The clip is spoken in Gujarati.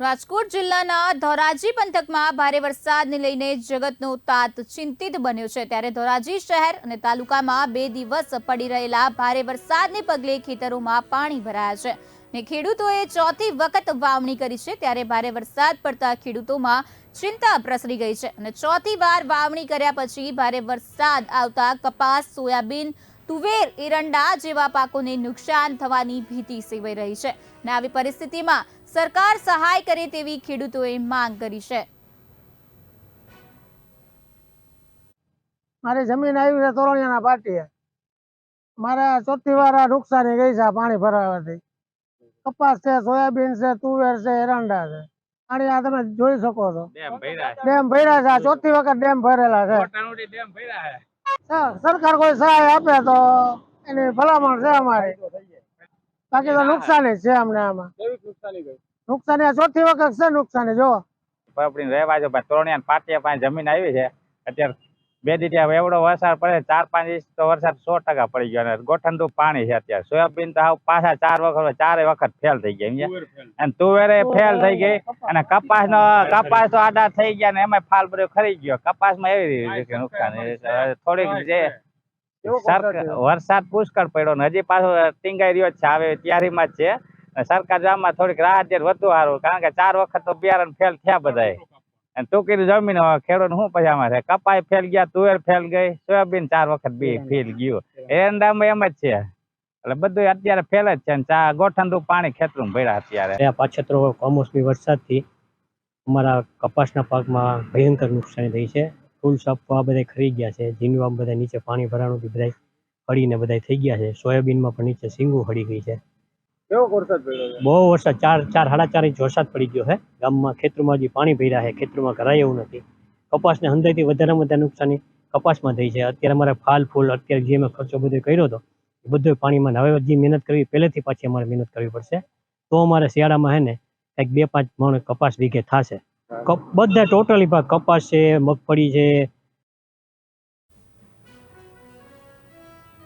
રાજકોટ જિલ્લાના ધોરાજી પંથકમાં ભારે વરસાદને લઈને જગતનો તાત ચિંતિત બન્યો છે. ત્યારે ધોરાજી શહેર અને તાલુકામાં બે દિવસ પડી રહેલા ભારે વરસાદને પગલે ખેતરોમાં પાણી ભરાયા છે ને ખેડૂતોએ ચોથી વખત વાવણી કરી છે. ત્યારે ભારે વરસાદ પડતા ખેડૂતોમાં ચિંતા પ્રસરી ગઈ છે અને ચોથી વાર વાવણી કર્યા પછી ભારે વરસાદ આવતા કપાસ, સોયાબીન તુવેર એરંડા જેવા પાકોને નુકસાન થવાની ભીતિ સેવાઈ રહી છે અને આવી પરિસ્થિતિમાં સરકાર સહાય કરે તેવી ખેડૂતોએ માંગ કરી છે. મારી જમીન આવી છે તોરણિયાના પાટીએ મારે ચોથી વાર નુકસાની ગઈ છે પાણી ભરાવાથી. કપાસ છે સોયાબીન છે તુવેર છે એરંડા છે. પાણી આ તમે જોઈ શકો છો. ડેમ ભર્યા છે. ચોથી વખત ડેમ ભરેલા છે. ડેમ ભર્યા છે. સર- સરકાર કોઈ સહાય આપે તો એની ભલામણ છે અમારી. બાકી તો નુકસાની છે અમને આમાં. નુકસાની ચોથી વખત છે નુકસાની જો પપડીને રહેવા છે ભાઈ પાંચ પાટિયા પાસે જમીન આવી છે. અત્યારે બે દીઠિયા એવડો વરસાદ પડે ચાર પાંચ ઇંચ તો વરસાદ સો ટકા પડી ગયો અને ગોઠણનું પાણી છે અત્યારે. સોયાબીન તો પાછા ચાર વખત ચારે વખત ફેલ થઈ ગયા અને તુવેરે ફેલ થઈ ગઈ અને કપાસ. નો કપાસ તો આડા થઈ ગયા ને એમાં ફાલ બધો ખરી ગયો. કપાસમાં એવી રીતે નુકસાન. થોડીક જે વરસાદ પુષ્કળ પડ્યો ને હજી પાછો ટીંગાઈ રહ્યો છે આવે ત્યારીમાં જ છે. સરકાર આમાં થોડીક રાહત વધુ સારું કારણ કે ચાર વખત તો બિયારણ ફેલ થયા બધાય. અને ટૂંકી જમીન હવે ખેડૂત શું પછી આમાં છે કપાય ફેલ ગયા તુવેર ફેલ ગઈ સોયાબીન ચાર વખત બી ફેલ ગયું. એરંડામાં એમ જ છે. એટલે બધું અત્યારે ફેલ જ છે ચા ગોઠણનું પાણી ખેતરું ભર્યા અત્યારે. પાછતરો કમોસમી વરસાદથી અમારા કપાસના પાકમાં ભયંકર નુકસાની થઈ છે. ફૂલ સાપવા બધા ખરી ગયા છે. જીનવા બધા નીચે પાણી ભરાણું બધા હળીને બધા થઈ ગયા છે. સોયાબીનમાં પણ નીચે સિંગું હળી ગઈ છે. બહુ વરસાદ ચાર ચાર સાડા ચાર ઇંચ વરસાદ પડી ગયો છે. ગામમાં ખેતરમાં હજી પાણી ભર્યા છે ખેતરમાં કરાય એવું નથી. કપાસને હંધાઈથી વધારેમાં વધારે નુકસાની કપાસમાં થઈ છે. અત્યારે અમારે ફાલ ફૂલ અત્યારે જે મેં ખર્ચો બધો કર્યો હતો એ બધો પાણીમાં હવે જે મહેનત કરવી પહેલેથી પાછી અમારે મહેનત કરવી પડશે. તો અમારે શિયાળામાં હે ને કંઈક બે પાંચ મણ કપાસ વીઘે થશે. બધા ટોટલી ભાગ કપાસ છે મગફળી છે